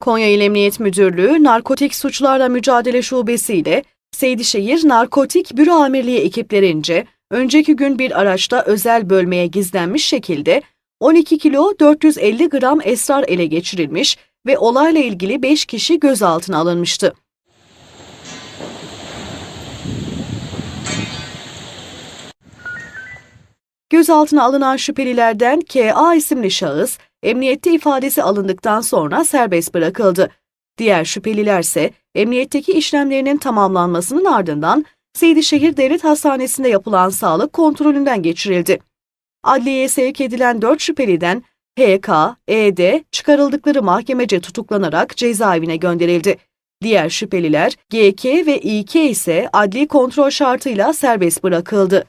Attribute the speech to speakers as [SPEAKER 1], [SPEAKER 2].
[SPEAKER 1] Konya İl Emniyet Müdürlüğü Narkotik Suçlarla Mücadele Şubesi ile Seydişehir Narkotik Büro Amirliği ekiplerince önceki gün bir araçta özel bölmeye gizlenmiş şekilde 12 kilo 450 gram esrar ele geçirilmiş ve olayla ilgili 5 kişi gözaltına alınmıştı. Gözaltına alınan şüphelilerden K.A. isimli şahıs, emniyette ifadesi alındıktan sonra serbest bırakıldı. Diğer şüphelilerse emniyetteki işlemlerinin tamamlanmasının ardından Seydişehir Devlet Hastanesi'nde yapılan sağlık kontrolünden geçirildi. Adliyeye sevk edilen 4 şüpheliden H.K., E.D. çıkarıldıkları mahkemece tutuklanarak cezaevine gönderildi. Diğer şüpheliler G.K. ve İ.K. ise adli kontrol şartıyla serbest bırakıldı.